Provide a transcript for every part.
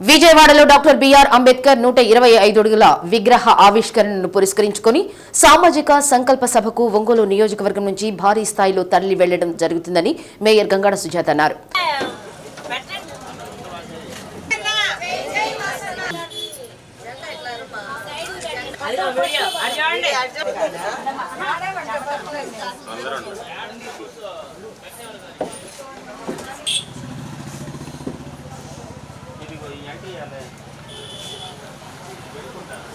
విజయవాడలో doctor BR Ambedkar నూట ఇరవై ఐదు అడుగుల విగ్రహ ఆవిష్కరణను పురస్కరించుకొని సామాజిక సంకల్ప సభకు ఒంగోలు నియోజకవర్గం నుంచి భారీ స్థాయిలో తరలి వెళ్ళడం జరుగుతుందని మేయర్ గంగాడ సుజాత అన్నారు. అందరూ ఫోటోది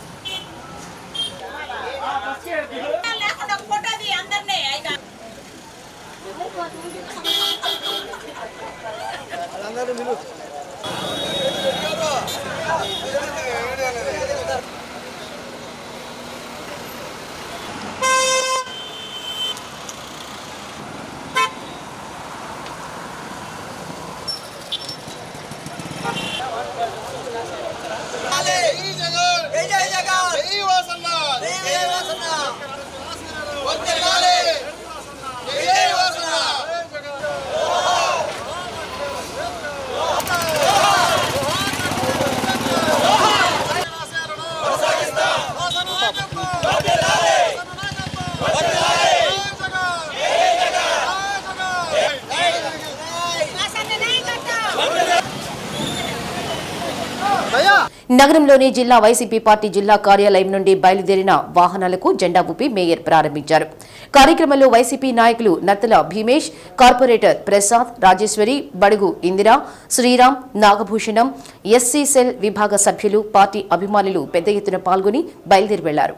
నగరంలోని జిల్లా వైసీపీ పార్టీ జిల్లా కార్యాలయం నుండి బయలుదేరిన వాహనాలకు జెండా ఊపి మేయర్ ప్రారంభించారు. కార్యక్రమంలో వైసీపీ నాయకులు Nattala Bhimesh corporator Prasad Rajeswari Badugu Indira Sriram Nagabhushanam SC cell విభాగ సభ్యులు పార్టీ అభిమానులు పెద్ద ఎత్తున పాల్గొని బయలుదేరి వెళ్ళారు.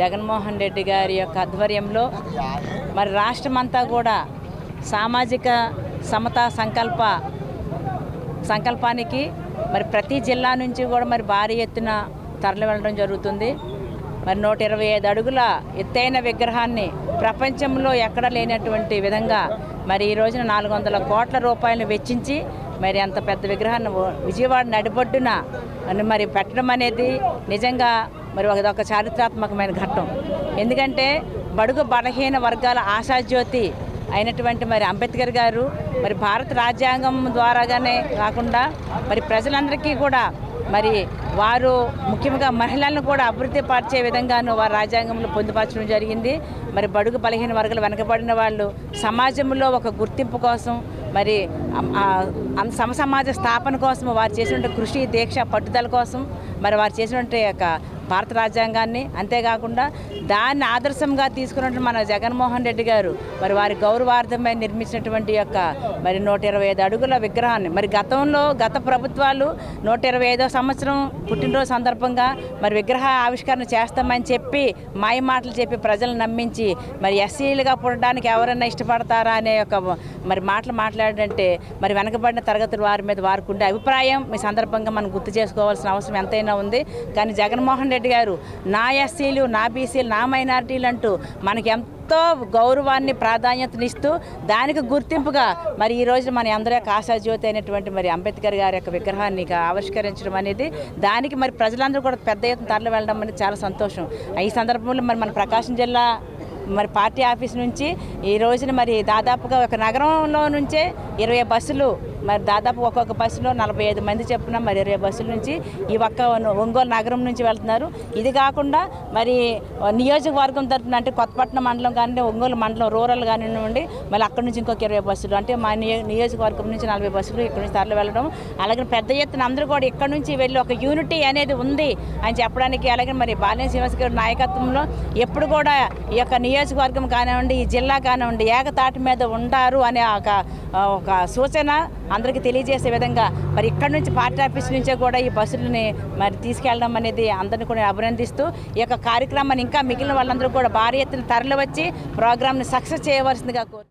జగన్మోహన్ రెడ్డి గారి యొక్క ఆధ్వర్యంలో మరి రాష్ట్రమంతా కూడా సామాజిక సమతా సంకల్ప సంకల్పానికి మరి ప్రతి జిల్లా నుంచి కూడా మరి భారీ ఎత్తున తరలి వెళ్ళడం జరుగుతుంది. మరి నూట ఇరవై ఐదు అడుగుల ఎత్తైన విగ్రహాన్ని ప్రపంచంలో ఎక్కడ లేనటువంటి విధంగా మరి ఈ రోజున నాలుగు వందల కోట్ల రూపాయలను వెచ్చించి మరి అంత పెద్ద విగ్రహాన్ని విజయవాడ నడిబొడ్డున అని మరి పెట్టడం అనేది నిజంగా మరి ఒక చారిత్రాత్మకమైన ఘట్టం. ఎందుకంటే బడుగు బలహీన వర్గాల ఆశాజ్యోతి అయినటువంటి మరి అంబేద్కర్ గారు మరి భారత రాజ్యాంగం ద్వారాగానే కాకుండా మరి ప్రజలందరికీ కూడా మరి వారు ముఖ్యంగా మహిళలను కూడా అభివృద్ధి పరిచే విధంగాను వారు రాజ్యాంగంలో పొందుపరచడం జరిగింది. మరి బడుగు బలహీన వర్గాలు వెనకబడిన వాళ్ళు సమాజంలో ఒక గుర్తింపు కోసం మరి సమసమాజ స్థాపన కోసం వారు చేసినటువంటి కృషి దీక్ష పట్టుదల కోసం మరి వారు చేసినటువంటి యొక్క భారత రాజ్యాంగాన్ని అంతేకాకుండా దాన్ని ఆదర్శంగా తీసుకున్నట్టు మన జగన్మోహన్ రెడ్డి గారు మరి వారి గౌరవార్థమై నిర్మించినటువంటి యొక్క మరి నూట ఇరవై ఐదు అడుగుల విగ్రహాన్ని మరి గతంలో గత ప్రభుత్వాలు నూట ఇరవై ఐదో సంవత్సరం పుట్టినరోజు సందర్భంగా మరి విగ్రహ ఆవిష్కరణ చేస్తామని చెప్పి మాయ మాటలు చెప్పి ప్రజలను నమ్మించి మరి ఎస్సీలుగా పుట్టడానికి ఎవరైనా ఇష్టపడతారా అనే ఒక మరి మాటలు మాట్లాడంటే మరి వెనకబడిన తరగతుల వారి మీద వారికి ఉండే అభిప్రాయం మీ సందర్భంగా మనం గుర్తు చేసుకోవాల్సిన అవసరం ఎంతైనా ఉంది. కానీ జగన్మోహన్ రెడ్డి గారు నా ఎస్సీలు నా బీసీలు నా మైనారిటీలు అంటూ మనకి ఎంతో గౌరవాన్ని ప్రాధాన్యతనిస్తూ దానికి గుర్తింపుగా మరి ఈ రోజు మన అందరి యొక్క ఆశాజ్యోతి అయినటువంటి మరి అంబేద్కర్ గారి యొక్క విగ్రహాన్ని ఆవిష్కరించడం అనేది దానికి మరి ప్రజలందరూ కూడా పెద్ద ఎత్తున తరలి వెళ్ళడం అనేది చాలా సంతోషం. ఈ సందర్భంలో మరి మన ప్రకాశం జిల్లా మరి పార్టీ ఆఫీస్ నుంచి ఈ రోజున మరి దాదాపుగా ఒక నగరంలో నుంచే ఇరవై బస్సులు మరి దాదాపు ఒక్కొక్క బస్సులో నలభై ఐదు మంది చెప్పున మరి ఇరవై బస్సుల నుంచి ఈ ఒక్క ఒంగోలు నగరం నుంచి వెళ్తున్నారు. ఇది కాకుండా మరి నియోజకవర్గం తరపున అంటే కొత్తపట్నం మండలం కానీ ఒంగోలు మండలం రూరల్ కానివ్వండి మళ్ళీ అక్కడ నుంచి ఇంకొక ఇరవై బస్సులు. అంటే మా నియోజకవర్గం నుంచి నలభై బస్సులు ఇక్కడ నుంచి తరలి వెళ్ళడం. అలాగే పెద్ద ఎత్తున అందరూ కూడా ఇక్కడ నుంచి వెళ్ళి ఒక యూనిటీ అనేది ఉంది అని చెప్పడానికి అలాగే మరి బాలినేని శ్రీనివాస్ గారి నాయకత్వంలో ఎప్పుడు కూడా ఈ యొక్క నియోజకవర్గం కానివ్వండి ఈ జిల్లా కానివ్వండి ఏకతాటి మీద ఉంటారు అనే ఒక ఒక సూచన అందరికీ తెలియజేసే విధంగా మరి ఇక్కడ నుంచి పార్టీ ఆఫీస్ నుంచే కూడా ఈ బస్సులని మరి తీసుకెళ్ళడం అనేది అందరిని కూడా అభినందిస్తూ ఈ యొక్క కార్యక్రమాన్ని ఇంకా మిగిలిన వాళ్ళందరూ కూడా భారీ ఎత్తున తరలి వచ్చి ప్రోగ్రామ్ని సక్సెస్ చేయవలసిందిగా కోరు